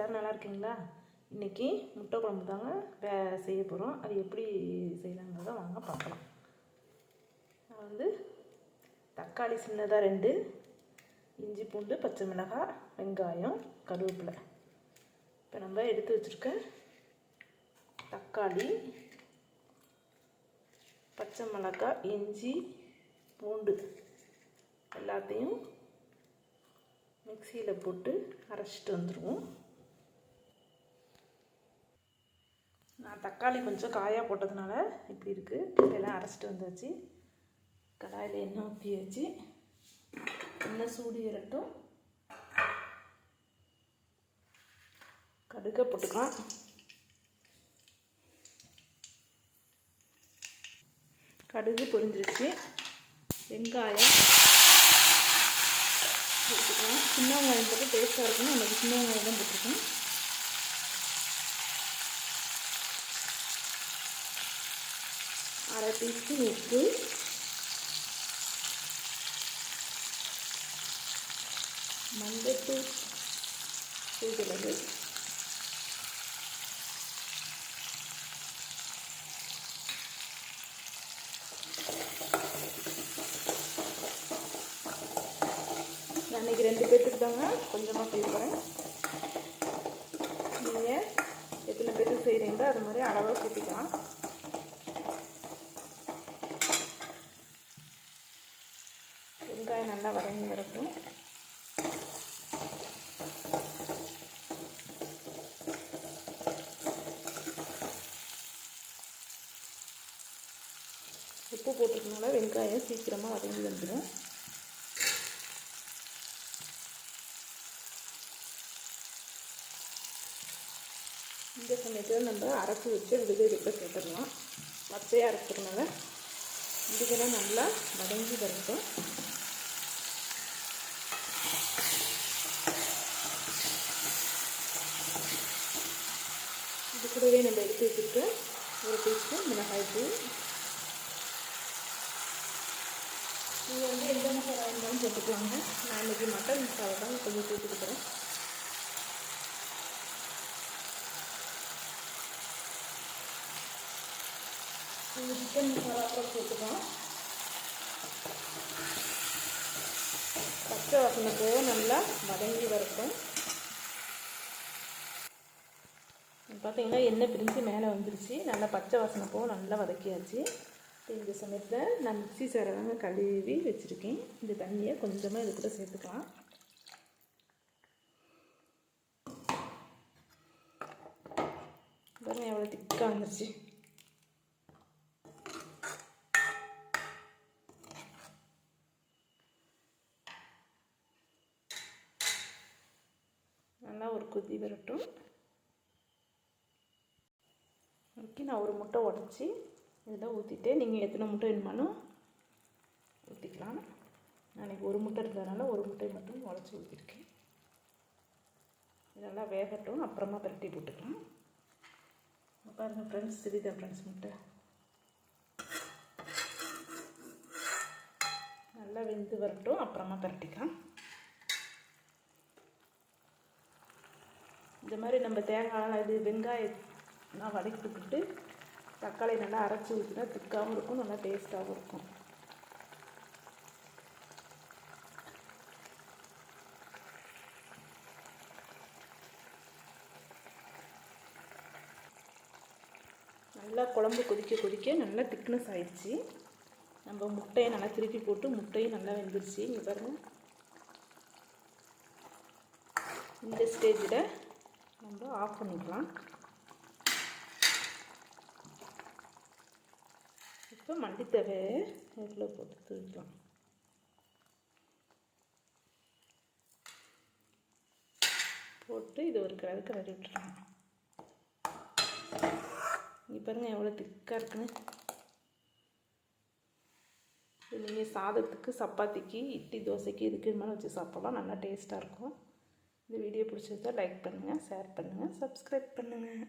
எல்லோரும் நல்லா இருக்கீங்களா? இன்றைக்கி முட்டை குழம்பு தாங்க வே செய்ய போகிறோம் அது எப்படி செய்யலாங்கிறத வாங்க பார்க்கலாம். நான் வந்து தக்காளி சின்னதாக ரெண்டு இஞ்சி பூண்டு பச்சை மிளகாய் வெங்காயம் கருவேப்பிலை. இப்போ நம்ம எடுத்து வச்சுருக்க தக்காளி பச்சை மிளகாய் இஞ்சி பூண்டு எல்லாத்தையும் மிக்சியில் போட்டு அரைச்சிட்டு வந்துடுவோம் நான் தக்காளி கொஞ்சம் காயாக போட்டதுனால இப்படி இருக்குது இதெல்லாம் அரைச்சிட்டு வந்தாச்சு. கடாயில் எண்ணெய் ஊற்றியாச்சு எண்ணெய் சூடு ஏறட்டும். கடுக்க போட்டுக்கலாம். கடுகு பொரிஞ்சிருச்சு. வெங்காயம். போட்டுக்கலாம். சின்ன வெங்காயம் போட்டு டேஸ்ட்டாக இருக்குன்னு எனக்கு சின்ன வெங்காயம் தான் போட்டிருக்கோம். அரை டீஸ்பூன் உப்பு. மஞ்சத்தூள் தூக்கிறது நான் இன்றைக்கி ரெண்டு பேர்த்துக்கு தாங்க கொஞ்சமாக செய்ய நீங்கள் எத்தனை பேர்த்துக்கு செய்கிறீங்களோ அது மாதிரி அளவாக சேர்த்திக்கலாம். வெங்காயம் நல்லா வதங்கி வரட்டும். உப்பு போட்டுக்கனால வெங்காயம் சீக்கிரமாக வதங்கி வந்துடும் இந்த சமயத்தில் நம்ம அரைச்சி வச்சு விடுதலை இருக்க சேர்த்துடலாம். பச்சையாக அரைச்சதுனால இதுக்கெல்லாம் நல்லா வதங்கி வரட்டும். கூடவே நம்ம எடுத்து வச்சுருக்க ஒரு டீஸ்பூன் மிளகாய் தூள். இது வந்து எந்த மசாலா இருந்தாலும் போட்டுக்கலாங்க. நான் இன்றைக்கி மட்டன் மசாலா தான் கொஞ்சம் சேர்த்துக்கிறேன் சிக்கன் மசாலா கூட போட்டுக்கலாம். பச்சை வாசனை நல்லா வதங்கி வரட்டும். பார்த்தீங்கன்னா எண்ணெய் பிரிஞ்சு மேலே வந்துருச்சு. நல்லா பச்சை வாசனை போக நல்லா வதக்கியாச்சு. இந்த சமயத்தில் நான் மிக்சி சேரதாங்க கழுவி வச்சுருக்கேன். இந்த தண்ணியை கொஞ்சமாக இது கூட சேர்த்துக்கலாம். பாருங்க எவ்வளோ திக்காக வந்துருச்சு. நல்லா ஒரு கொதி வரட்டும். ஓகே நான் ஒரு முட்டை உடச்சி இதில் ஊற்றிட்டு நீங்கள் எத்தனை முட்டை வேணுமானோ ஊற்றிக்கலாம் நான் ஒரு முட்டை இருந்ததுனால ஒரு முட்டை மட்டும் உடச்சி ஊற்றிருக்கேன் இதெல்லாம் வேகட்டும் அப்புறமா பரட்டி போட்டுக்கலாம். பாருங்கள் ஃப்ரெண்ட்ஸ் தெரியுதா ஃப்ரெண்ட்ஸ் முட்டை. நல்லா வெந்து வரட்டும் அப்புறமா பரட்டிக்கலாம். இந்த மாதிரி நம்ம தேங்காய் இது வெங்காயம் நான் வதக்கிட்டுக்கிட்டு தக்காளி நல்லா அரைச்சி ஊற்றினா திக்காகவும் இருக்கும் நல்லா டேஸ்ட்டாகவும் இருக்கும். நல்லா குழம்பு கொதிக்க கொதிக்க நல்லா திக்னஸ் ஆயிடுச்சு. நம்ம முட்டையை நல்லா திருப்பி போட்டு முட்டையும் நல்லா வெந்துருச்சு. இங்கே பாருங்கள் இந்த ஸ்டேஜில் நம்ம ஆஃப் பண்ணிக்கலாம். இப்போ மல்லித்தவை இதில் போட்டு தூக்கலாம் போட்டு இது ஒரு கிளறு கிளறி விட்டுருலாம் இங்கே பாருங்கள் எவ்வளோ திக்காக இருக்குன்னு. இது நீங்கள் சாதத்துக்கு சப்பாத்திக்கு இட்லி தோசைக்கு இதுக்கு மேலே வச்சு சாப்பிட்லாம். நல்லா டேஸ்ட்டாக இருக்கும். இந்த வீடியோ பிடிச்சிருந்தா லைக் பண்ணுங்கள் ஷேர் பண்ணுங்கள் சப்ஸ்கிரைப் பண்ணுங்கள்